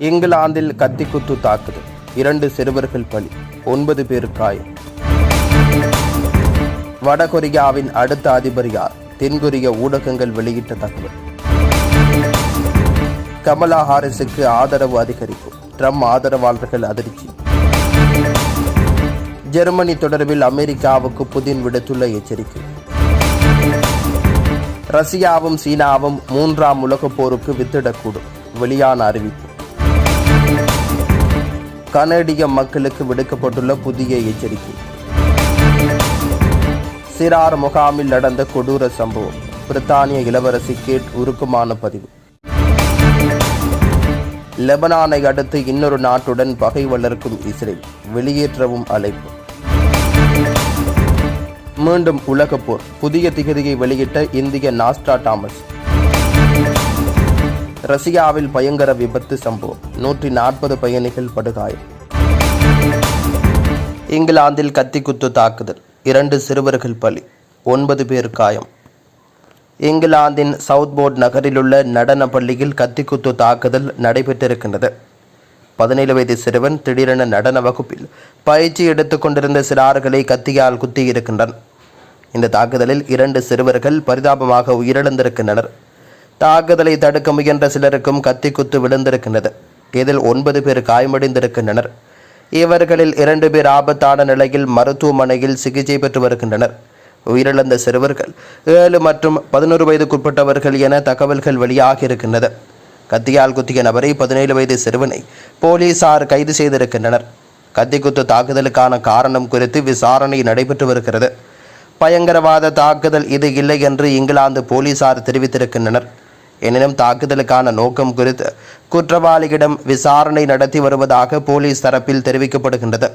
இங்கிலாந்தில் கத்திக்குத்து தாக்குதல். இரண்டு சிறுவர்கள் பலி. ஒன்பது பேர் காயம். வடகொரியாவின் அடுத்த அதிபர் யார்? தென்கொரிய ஊடகங்கள் வெளியிட்ட தகவல். கமலா ஹாரிஸுக்கு ஆதரவு அதிகரிப்பு. ட்ரம்ப் ஆதரவாளர்கள் அதிர்ச்சி. ஜெர்மனி தொடர்பில் அமெரிக்காவுக்கு புதின் விடுத்துள்ள எச்சரிக்கை. ரஷ்யாவும் சீனாவும் மூன்றாம் உலகப் போருக்கு வித்திடக்கூடும். வெளியான அறிவிப்பு. கனடிய மக்களுக்கு விடுக்கப்பட்டுள்ள புதிய எச்சரிக்கை. சிறார் முகாமில் நடந்த கொடூர சம்பவம். பிரித்தானிய இளவரசி கேட் உருக்கமான பதிவு. லெபனானை அடுத்து இன்னொரு நாட்டுடன் பகை வளர்க்கும் இஸ்ரேல். வெளியேற்றவும் அழைப்பு. மீண்டும் உலகப் போர். புதிய திகதியை வெளியிட்ட இந்திய நாஸ்டா டாமஸ் ரஷ்யாவில் பயங்கர விபத்து சம்பவம். நூற்றி நாற்பது பயணிகள் படுகாயம். இங்கிலாந்தில் கத்திக்குத்து தாக்குதல். இரண்டு சிறுவர்கள் பலி. ஒன்பது பேர் காயம். இங்கிலாந்தின் சவுத்போர்ட் நகரிலுள்ள நடன பள்ளியில் கத்திக்குத்து தாக்குதல் நடைபெற்றிருக்கின்றது. பதினேழு வயது சிறுவன் திடீரென நடன வகுப்பில் பயிற்சி எடுத்துக் கொண்டிருந்த சிறார்களை கத்தியால் குத்தியிருக்கின்றனர் இந்த தாக்குதலில் இரண்டு சிறுவர்கள் பரிதாபமாக உயிரிழந்திருக்கின்றனர். தாக்குதலை தடுக்க முயன்ற சிலருக்கும் கத்தி குத்து விழுந்திருக்கின்றது. இதில் ஒன்பது பேர் காயமடைந்திருக்கின்றனர். இவர்களில் இரண்டு பேர் ஆபத்தான நிலையில் மருத்துவமனையில் சிகிச்சை பெற்று வருகின்றனர். உயிரிழந்த சிறுவர்கள் ஏழு மற்றும் பதினோரு வயதுக்குட்பட்டவர்கள் என தகவல்கள் வெளியாகி இருக்கின்றது. கத்தியால் குத்திய நபரை பதினேழு வயது சிறுவனை போலீசார் கைது செய்திருக்கின்றனர். கத்திக்குத்து தாக்குதலுக்கான காரணம் குறித்து விசாரணை நடைபெற்று வருகிறது. பயங்கரவாத தாக்குதல் இது இல்லை என்று இங்கிலாந்து போலீசார் தெரிவித்திருக்கின்றனர். எனினும் தாக்குதலுக்கான நோக்கம் குறித்து குற்றவாளியிடம் விசாரணை நடத்தி வருவதாக போலீஸ் தரப்பில் தெரிவிக்கப்படுகின்றது.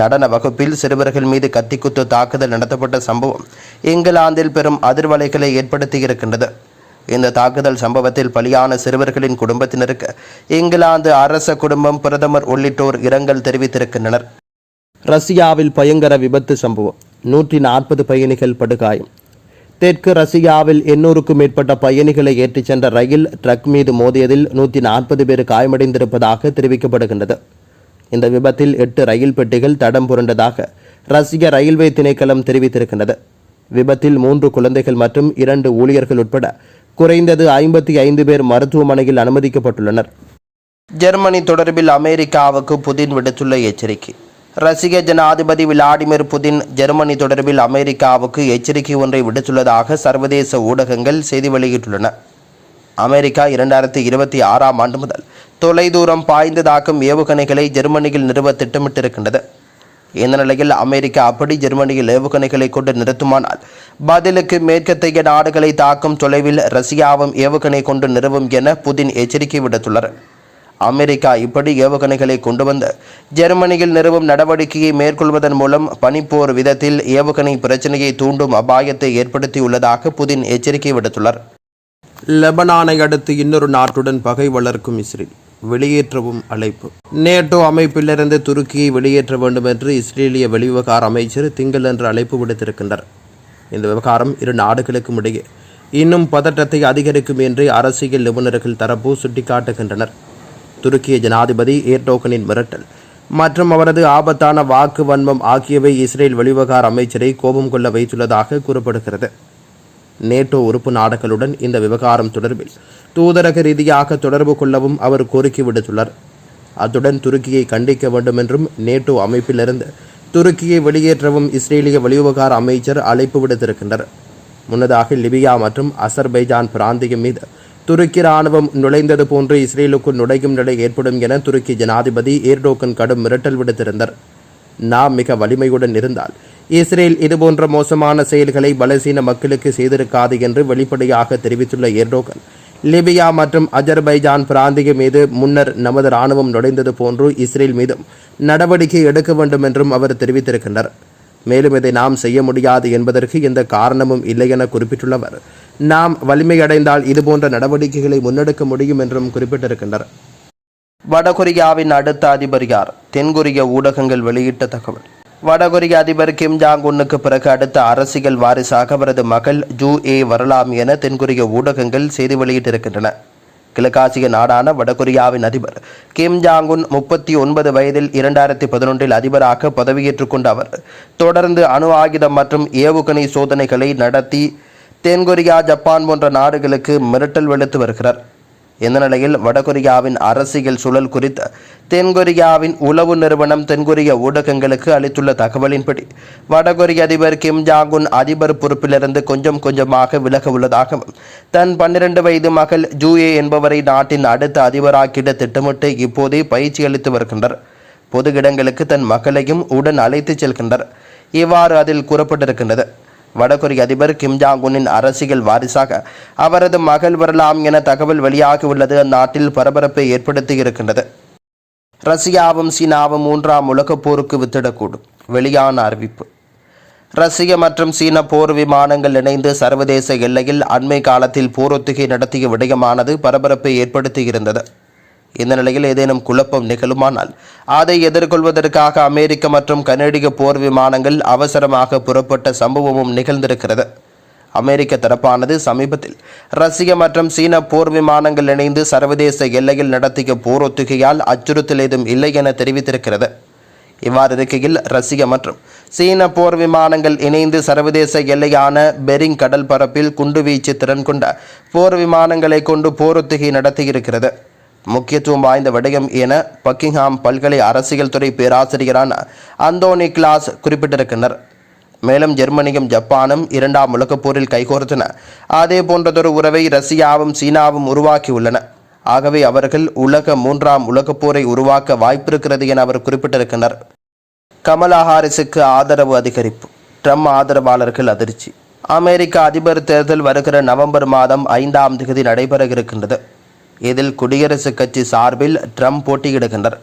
நடன வகுப்பில் சிறுவர்கள் மீது கத்திக்குத்து தாக்குதல் நடத்தப்பட்ட சம்பவம் இங்கிலாந்தில் பெரும் அதிர்வலைகளை ஏற்படுத்தியிருக்கின்றது. இந்த தாக்குதல் சம்பவத்தில் பலியான சிறுவர்களின் குடும்பத்தினருக்கு இங்கிலாந்து அரச குடும்பம் பிரதமர் உள்ளிட்டோர் இரங்கல் தெரிவித்திருக்கின்றனர். ரஷ்யாவில் பயங்கர விபத்து சம்பவம். நூற்றி நாற்பது பயணிகள் படுகாயம். தெற்கு ரஷ்யாவில் எண்ணூறுக்கும் மேற்பட்ட பயணிகளை ஏற்றிச் சென்ற ரயில் ட்ரக் மீது மோதியதில் நூற்றி நாற்பது பேர் காயமடைந்திருப்பதாக தெரிவிக்கப்படுகின்றது. இந்த விபத்தில் எட்டு ரயில் பெட்டிகள் தடம் புரண்டதாக ரஷ்ய ரயில்வே திணைக்களம் தெரிவித்திருக்கின்றது. விபத்தில் மூன்று குழந்தைகள் மற்றும் இரண்டு ஊழியர்கள் உட்பட குறைந்தது ஐம்பத்தி ஐந்து பேர் மருத்துவமனையில் அனுமதிக்கப்பட்டுள்ளனர். ஜெர்மனி தொடர்பில் அமெரிக்காவுக்கு புதின் விடுத்துள்ள எச்சரிக்கை. ரஷ்ய ஜனாதிபதி விளாடிமிர் புதின் ஜெர்மனி தொடர்பில் அமெரிக்காவுக்கு எச்சரிக்கை ஒன்றை விடுத்துள்ளதாக சர்வதேச ஊடகங்கள் செய்தி வெளியிட்டுள்ளன. அமெரிக்கா இரண்டாயிரத்தி இருபத்தி ஆறாம் ஆண்டு முதல் தொலைதூரம் பாய்ந்து தாக்கும் ஏவுகணைகளை ஜெர்மனியில் நிறுவ திட்டமிட்டிருக்கின்றது. இந்த நிலையில் அமெரிக்கா அப்படி ஜெர்மனியில் ஏவுகணைகளை கொண்டு நிறுத்துமானால் பதிலுக்கு மேற்கத்தைய நாடுகளை தாக்கும் தொலைவில் ரஷ்யாவும் ஏவுகணை கொண்டு நிறுவும் என புதின் எச்சரிக்கை விடுத்துள்ளார் அமெரிக்கா இப்படி ஏவுகணைகளை கொண்டு வந்த ஜெர்மனியில் நிறுவும் நடவடிக்கையை மேற்கொள்வதன் மூலம் பனிப்போர் விதத்தில் ஏவுகணை பிரச்சனையை தூண்டும் அபாயத்தை ஏற்படுத்தியுள்ளதாக புதின் எச்சரிக்கை விடுத்துள்ளார். லெபனானை அடுத்து இன்னொரு நாட்டுடன் பகை வளர்க்கும் இஸ்ரேல் வெளியேற்றவும் அழைப்பு. நேட்டோ அமைப்பிலிருந்து துருக்கியை வெளியேற்ற வேண்டும் என்று இஸ்ரேலிய வெளிவிவகார அமைச்சர் திங்களன்று அழைப்பு விடுத்திருக்கின்றார். இந்த விவகாரம் இரு நாடுகளுக்கும் இடையே இன்னும் பதற்றத்தை அதிகரிக்கும் என்று அரசியல் நிபுணர்கள் தரப்பு சுட்டிக்காட்டுகின்றனர். துருக்கிய ஜனாதிபதி ஏர்டோகனின் மிரட்டல். மற்றும் அவரது ஆபத்தான வாக்கு வன்மம் ஆகியவை இஸ்ரேல் வெளிவகார அமைச்சரை கோபம் கொள்ள வைத்துள்ளதாக கூறப்படுகிறது. நேட்டோ உறுப்பு நாடுகளுடன் இந்த விவகாரம் தொடர்பில் தூதரக ரீதியாக தொடர்பு கொள்ளவும் அவர் கோரிக்கை விடுத்துள்ளார். அத்துடன் துருக்கியை கண்டிக்க வேண்டும் என்றும் நேட்டோ அமைப்பிலிருந்து துருக்கியை வெளியேற்றவும் இஸ்ரேலிய வெளிவிவகார அமைச்சர் அழைப்பு விடுத்திருக்கின்றனர் முன்னதாக லிபியா மற்றும் அசர்பைஜான் பிராந்தியம் மீது துருக்கி ராணுவம் நுழைந்தது போன்று இஸ்ரேலுக்குள் நுழையும் நிலை ஏற்படும் என துருக்கி ஜனாதிபதி ஏர்டோக்கன் கடும் மிரட்டல் விடுத்திருந்தார். நாம் மிக வலிமையுடன் இருந்தால் இஸ்ரேல் இதுபோன்ற மோசமான செயல்களை பலசீன மக்களுக்கு செய்திருக்காது என்று வெளிப்படையாக தெரிவித்துள்ள ஏர்டோகன் லிபியா மற்றும் அஜர்பைஜான் பிராந்தியம் மீது முன்னர் நமது ராணுவம் நுழைந்தது போன்று இஸ்ரேல் மீதும் நடவடிக்கை எடுக்க வேண்டும் என்றும் அவர் தெரிவித்திருக்கின்றார். மேலும் இதை நாம் செய்ய முடியாது என்பதற்கு எந்த காரணமும் இல்லை என குறிப்பிட்டுள்ளவர். நாம் வலிமையடைந்தால் இதுபோன்ற நடவடிக்கைகளை முன்னெடுக்க முடியும் என்றும் குறிப்பிட்டிருக்கின்றனர். வடகொரியாவின் அடுத்த அதிபர் யார்? தென்கொரிய ஊடகங்கள் வெளியிட்ட தகவல். வடகொரிய அதிபர் கிம் ஜாங் உன்னுக்கு பிறகு அடுத்த அரசியல் வாரிசாக அவரது மகள் ஜூ ஏ வரலாம் என தென்கொரிய ஊடகங்கள் செய்தி வெளியிட்டிருக்கின்றன. கிழக்காசிய நாடான வடகொரியாவின் அதிபர் கிம் ஜாங்குன் முப்பத்தி ஒன்பது வயதில் இரண்டாயிரத்தி பதினொன்றில் அதிபராக பதவியேற்றுக் கொண்ட அவர் தொடர்ந்து அணு ஆயுதம் மற்றும் ஏவுகணை சோதனைகளை நடத்தி தென்கொரியா ஜப்பான் போன்ற நாடுகளுக்கு மிரட்டல் விடுத்து வருகிறார். இந்த நிலையில் வடகொரியாவின் அரசியல் சூழல் குறித்து தென்கொரியாவின் உளவு நிறுவனம் தென்கொரிய ஊடகங்களுக்கு அளித்துள்ள தகவலின்படி வடகொரிய அதிபர் கிம் ஜாங்குன் அதிபர் பொறுப்பிலிருந்து கொஞ்சம் கொஞ்சமாக விலக உள்ளதாகவும் தன் பன்னிரண்டு வயது மகள் ஜூஏ என்பவரை நாட்டின் அடுத்த அதிபராக்கிட திட்டமிட்டு இப்போதே பயிற்சி அளித்து வருகின்றனர். பொது இடங்களுக்கு தன் மகளையும் உடன் அழைத்துச் செல்கின்றனர். இவ்வாறு அதில் கூறப்பட்டிருக்கின்றது. வடகொரிய அதிபர் கிம் ஜாங் உன்னின் அரசியல் வாரிசாக அவரது மகள் வரலாம் என தகவல் வெளியாகியுள்ளது. அந்நாட்டில் பரபரப்பை ஏற்படுத்தி இருக்கின்றது ரஷ்யாவும் சீனாவும் மூன்றாம் உலகப் போருக்கு வித்திடக்கூடும். வெளியான அறிவிப்பு. ரஷ்ய மற்றும் சீன போர் விமானங்கள் இணைந்து சர்வதேச எல்லையில் அண்மை காலத்தில் போரொத்திகை நடத்திய விடயமானது பரபரப்பை ஏற்படுத்தியிருந்தது. இந்த நிலையில் ஏதேனும் குழப்பம் நிகழுமானால் அதை எதிர்கொள்வதற்காக அமெரிக்க மற்றும் கனேடிய போர் விமானங்கள் அவசரமாக புறப்பட்ட சம்பவமும் நிகழ்ந்திருக்கிறது. அமெரிக்க தரப்பானது சமீபத்தில் ரஷ்ய மற்றும் சீன போர் விமானங்கள் இணைந்து சர்வதேச எல்லையில் நடத்திய போர் ஒத்திகையால் அச்சுறுத்தல் ஏதும் இல்லை என தெரிவித்திருக்கிறது. இவ்வாறு இருக்கையில் ரஷ்ய மற்றும் சீன போர் விமானங்கள் இணைந்து சர்வதேச எல்லையான பெரிங் கடல் பரப்பில் குண்டுவீச்சு திறன் கொண்ட போர் விமானங்களை கொண்டு போரொத்திகை நடத்தியிருக்கிறது. முக்கியத்துவம் வாய்ந்த விடயம் என பக்கிங்ஹாம் பல்கலை அரசியல் துறை பேராசிரியரான அந்தோனி கிளாஸ் குறிப்பிட்டிருக்கின்றனர். மேலும் ஜெர்மனியும் ஜப்பானும் இரண்டாம் உலகப் போரில் கைகோர்த்தன. அதே போன்றதொரு உறவை ரஷ்யாவும் சீனாவும் உருவாக்கியுள்ளன. ஆகவே அவர்கள் உலக மூன்றாம் உலகப் போரை உருவாக்க வாய்ப்பிருக்கிறது என அவர் குறிப்பிட்டிருக்கிறார் கமலா ஹாரிஸுக்கு ஆதரவு அதிகரிப்பு. ட்ரம்ப் ஆதரவாளர்கள் அதிர்ச்சி. அமெரிக்க அதிபர் தேர்தல் வருகிற நவம்பர் மாதம் ஐந்தாம் தேதி நடைபெற இருக்கின்றது. இதில் குடியரசுக் கட்சி சார்பில் ட்ரம்ப் போட்டியிடுகின்றனர்.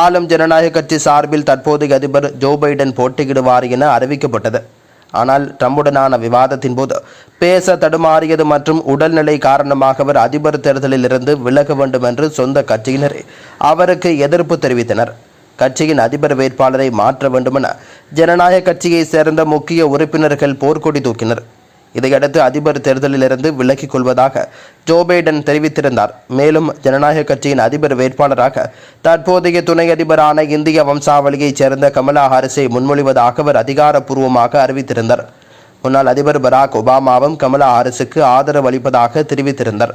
ஆளும் ஜனநாயக கட்சி சார்பில் தற்போதைய அதிபர் ஜோ பைடன் போட்டியிடுவார் என அறிவிக்கப்பட்டது. ஆனால் ட்ரம்புடனான விவாதத்தின் போது பேச தடுமாறியது மற்றும் உடல்நிலை காரணமாக அவர் அதிபர் தேர்தலில் இருந்து விலக வேண்டும் என்று சொந்த கட்சியினர் அவருக்கு எதிர்ப்பு தெரிவித்தனர். கட்சியின் அதிபர் வேட்பாளரை மாற்ற வேண்டுமென ஜனநாயக கட்சியைச் சேர்ந்த முக்கிய உறுப்பினர்கள் போர்க்கொடி தூக்கினர். இதையடுத்து அதிபர் தேர்தலிலிருந்து விலக்கிக் கொள்வதாக ஜோ பைடன் தெரிவித்திருந்தார். மேலும் ஜனநாயக கட்சியின் அதிபர் வேட்பாளராக தற்போதைய துணை அதிபரான இந்திய வம்சாவளியைச் சேர்ந்த கமலா ஹாரிஸை முன்மொழிவதாக அவர் அதிகாரப்பூர்வமாக அறிவித்திருந்தார். முன்னாள் அதிபர் பராக் ஒபாமாவும் கமலா ஹாரிஸுக்கு ஆதரவு அளிப்பதாக தெரிவித்திருந்தார்.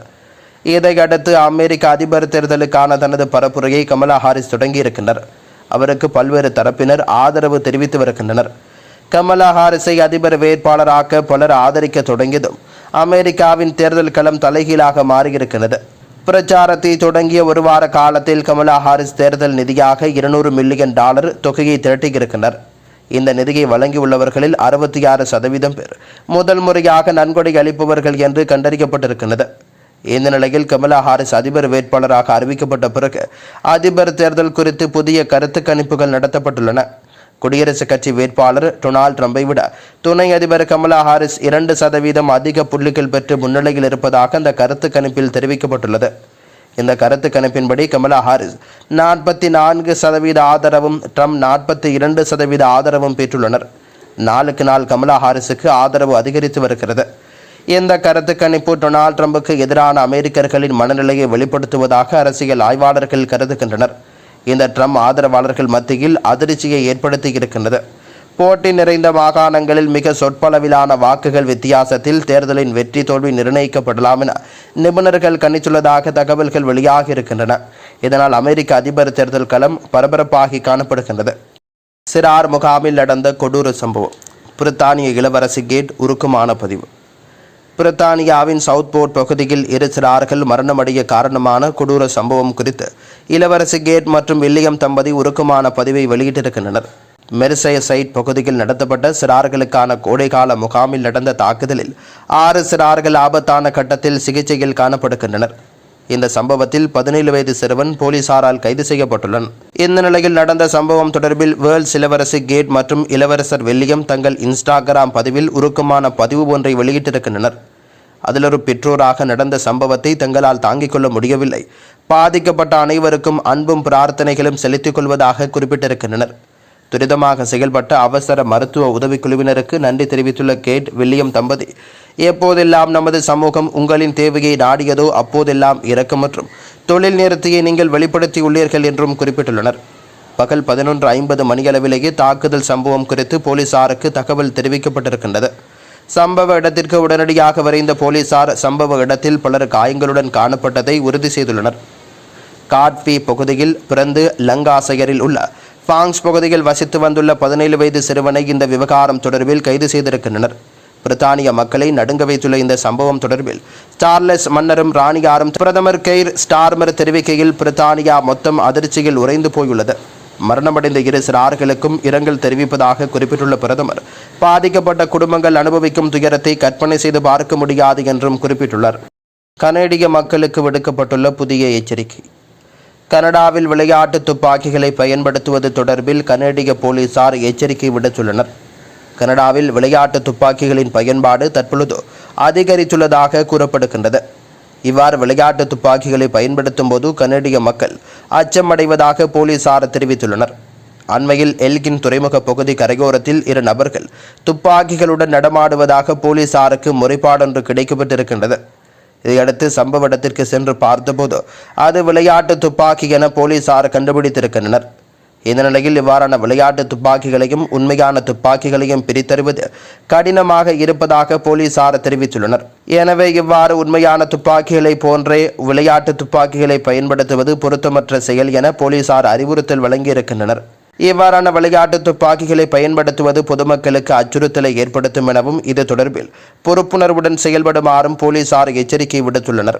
இதையடுத்து அமெரிக்க அதிபர் தேர்தலுக்கான தனது பரப்புரையை கமலா ஹாரிஸ் தொடங்கியிருக்கின்றனர் அவருக்கு பல்வேறு தரப்பினர் ஆதரவு தெரிவித்து வருகின்றனர். கமலா ஹாரிஸை அதிபர் வேட்பாளராக பலர் ஆதரிக்க தொடங்கியதும் அமெரிக்காவின் தேர்தல் களம் தலைகீழாக மாறியிருக்கிறது. பிரச்சாரத்தை தொடங்கிய ஒரு வார காலத்தில் கமலா ஹாரிஸ் தேர்தல் நிதியாக இருநூறு மில்லியன் டாலர் தொகையை திரட்டியிருக்கின்றனர். இந்த நிதியை வழங்கியுள்ளவர்களில் அறுபத்தி ஆறு சதவீதம் பேர் முதல் முறையாக நன்கொடை அளிப்பவர்கள் என்று கண்டறியப்பட்டிருக்கிறது இந்த நிலையில் கமலா ஹாரிஸ் அதிபர் வேட்பாளராக அறிவிக்கப்பட்ட பிறகு அதிபர் தேர்தல் குறித்து புதிய கருத்து கணிப்புகள் நடத்தப்பட்டுள்ளன. குடியரசுக் கட்சி வேட்பாளர் டொனால்ட் ட்ரம்பை விட துணை அதிபர் கமலா ஹாரிஸ் இரண்டு சதவீதம் அதிக புள்ளிகள் பெற்று முன்னிலையில் இருப்பதாக அந்த கருத்து கணிப்பில் தெரிவிக்கப்பட்டுள்ளது. இந்த கருத்து கணிப்பின்படி கமலா ஹாரிஸ் நாற்பத்தி நான்கு சதவீத ஆதரவும் ட்ரம்ப் நாற்பத்தி இரண்டு சதவீத ஆதரவும் பெற்றுள்ளனர். நாளுக்கு நாள் கமலா ஹாரிஸுக்கு ஆதரவு அதிகரித்து வருகிறது. இந்த கருத்து கணிப்பு டொனால்ட் ட்ரம்புக்கு எதிரான அமெரிக்கர்களின் மனநிலையை வெளிப்படுத்துவதாக அரசியல் ஆய்வாளர்கள் கருதுகின்றனர். இந்த ட்ரம்ப் ஆதரவாளர்கள் மத்தியில் அதிர்ச்சியை ஏற்படுத்தி இருக்கின்றது. போட்டி நிறைந்த மாகாணங்களில் மிக சொற்பளவிலான வாக்குகள் வித்தியாசத்தில் தேர்தலின் வெற்றி தோல்வி நிர்ணயிக்கப்படலாம் என நிபுணர்கள் கணித்துள்ளதாக தகவல்கள் வெளியாகி இருக்கின்றன. இதனால் அமெரிக்க அதிபர் தேர்தல் களம் பரபரப்பாகி காணப்படுகின்றது. சிறார் முகாமில் நடந்த கொடூர சம்பவம். பிரித்தானிய இளவரசி கேட் உருக்கமான பதிவு. பிரித்தானியாவின் சவுத்போர்ட் பகுதியில் இரு சிறார்கள் மரணமடைய காரணமான கொடூர சம்பவம் குறித்து இளவரசி கேட் மற்றும் வில்லியம் தம்பதி உருக்கமான பதிவை வெளியிட்டிருக்கின்றனர். மெர்சைசைட் பகுதியில் நடத்தப்பட்ட சிறார்களுக்கான கோடைகால முகாமில் நடந்த தாக்குதலில் ஆறு சிறார்கள் ஆபத்தான கட்டத்தில் சிகிச்சையில் காணப்படுகின்றனர். இந்த சம்பவத்தில் பதினேழு வயது சிறுவன் போலீசாரால் கைது செய்யப்பட்டுள்ளன. இந்த நிலையில் நடந்த சம்பவம் தொடர்பில் வேர்ல்ட் இளவரசி கேட் மற்றும் இளவரசர் வில்லியம் தங்கள் இன்ஸ்டாகிராம் பதிவில் உருக்கமான பதிவு ஒன்றை வெளியிட்டிருக்கின்றனர். அதில் ஒரு பெற்றோராக நடந்த சம்பவத்தை தங்களால் தாங்கிக் கொள்ள முடியவில்லை. பாதிக்கப்பட்ட அனைவருக்கும் அன்பும் பிரார்த்தனைகளும் செலுத்திக் கொள்வதாக குறிப்பிட்டிருக்கின்றனர். துரிதமாக செயல்பட்ட அவசர மருத்துவ உதவிக்குழுவினருக்கு நன்றி தெரிவித்துள்ள கேட் வில்லியம் தம்பதி எப்போதெல்லாம் நமது சமூகம் உங்களின் தேவையை நாடியதோ அப்போதெல்லாம் இறக்கம் மற்றும் தொழில் நேரத்தையே நீங்கள் வெளிப்படுத்தியுள்ளீர்கள் என்றும் குறிப்பிட்டுள்ளனர். பகல் பதினொன்று ஐம்பது மணியளவிலேயே தாக்குதல் சம்பவம் குறித்து போலீசாருக்கு தகவல் தெரிவிக்கப்பட்டிருக்கின்றது. சம்பவ இடத்திற்கு உடனடியாக விரைந்த போலீசார் சம்பவ இடத்தில் பலர் காயங்களுடன் காணப்பட்டதை உறுதி செய்துள்ளனர். காட்வி பகுதியில் பிறந்து லங்காசையரில் உள்ள பாங்ஸ் பகுதியில் வசித்து வந்துள்ள பதினேழு வயது சிறுவனை இந்த விவகாரம் தொடர்பில் கைது செய்திருக்கின்றனர். பிரித்தானிய மக்களை நடுங்க வைத்துள்ள இந்த சம்பவம் தொடர்பில் ஸ்டார்லெஸ் மன்னரும் ராணியாரும் பிரதமர் கெய்ர் ஸ்டார்மர் தெரிவிக்கையில் பிரித்தானியா மொத்தம் அதிர்ச்சியில் உறைந்து போயுள்ளது. மரணமடைந்த இரு சிறார்களுக்கும் இரங்கல் தெரிவிப்பதாக குறிப்பிட்டுள்ள பிரதமர் பாதிக்கப்பட்ட குடும்பங்கள் அனுபவிக்கும் துயரத்தை கற்பனை செய்து பார்க்க முடியாது என்றும் குறிப்பிட்டுள்ளார். கனேடிய மக்களுக்கு விடுக்கப்பட்டுள்ள புதிய எச்சரிக்கை. கனடாவில் விளையாட்டு துப்பாக்கிகளை பயன்படுத்துவது தொடர்பில் கனேடிய போலீசார் எச்சரிக்கை விடுத்துள்ளனர். கனடாவில் விளையாட்டு துப்பாக்கிகளின் பயன்பாடு தற்பொழுது அதிகரித்துள்ளதாக கூறப்படுகின்றது. இவ்வாறு விளையாட்டு துப்பாக்கிகளை பயன்படுத்தும் போது கனடிய மக்கள் அச்சமடைவதாக போலீசார் தெரிவித்துள்ளனர். அண்மையில் எல்கின் துறைமுக பகுதி கரையோரத்தில் இரு நபர்கள் துப்பாக்கிகளுடன் நடமாடுவதாக போலீசாருக்கு முறைப்பாடொன்று கிடைக்கப்பட்டிருக்கின்றது. இதையடுத்து சம்பவ இடத்திற்கு சென்று பார்த்தபோது அது விளையாட்டு துப்பாக்கி என போலீசார் கண்டுபிடித்திருக்கின்றனர். இந்த நிலையில் இவ்வாறான விளையாட்டு துப்பாக்கிகளையும் உண்மையான துப்பாக்கிகளையும் பிரித்தறிவது கடினமாக இருப்பதாக போலீசார் தெரிவித்துள்ளனர். எனவே இவ்வாறு உண்மையான துப்பாக்கிகளை போன்றே விளையாட்டு துப்பாக்கிகளை பயன்படுத்துவது பொருத்தமற்ற செயல் என போலீசார் அறிவுறுத்தல் வழங்கியிருக்கின்றனர். இவ்வாறான விளையாட்டு துப்பாக்கிகளை பயன்படுத்துவது பொதுமக்களுக்கு அச்சுறுத்தலை ஏற்படுத்தும் எனவும் இது தொடர்பில் பொறுப்புணர்வுடன் செயல்படுமாறும் போலீசார் எச்சரிக்கை விடுத்துள்ளனர்.